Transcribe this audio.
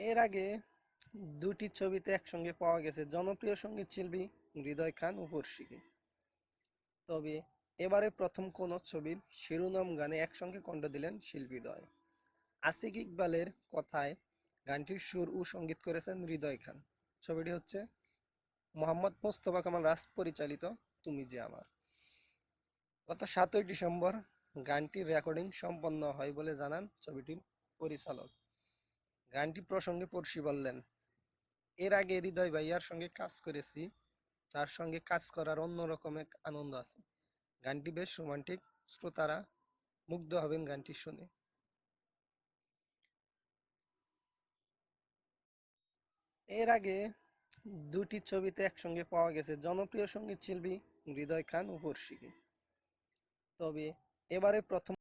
আগে দুটি ছবিতে একসঙ্গে পাওয়া গেছে জনপ্রিয় সংগীত শিল্পী হৃদয় খান ও বর্ষিকে তবে এবারে প্রথম কোন ছবির শিরোনাম গানে একসঙ্গে কণ্ঠ দিলেন শিল্পীদ্বয় আসিক ইকবালের কথায় গানটির সুর ও সংগীত করেছেন হৃদয় খান। ছবিটি হচ্ছে মোহাম্মদ মোস্তফা কামাল রাজ পরিচালিত তুমি যে আমার। গত সাতই ডিসেম্বর গানটির রেকর্ডিং সম্পন্ন হয় বলে জানান ছবিটির পরিচালক। গানটি প্রসঙ্গে পড়শি বললেন, এর আগে হৃদয় ভাইয়ার সঙ্গে কাজ করেছি, তার সঙ্গে কাজ করার অন্যরকম এক আনন্দ আছে। গানটি বেশ রোমান্টিক, শ্রোতারা মুগ্ধ হবেন গানটি শুনে। এর আগে দুটি ছবিতে একসঙ্গে পাওয়া গেছে জনপ্রিয় সংগীত শিল্পী হৃদয় খান ও বর্ষিকে তবে এবারে প্রথম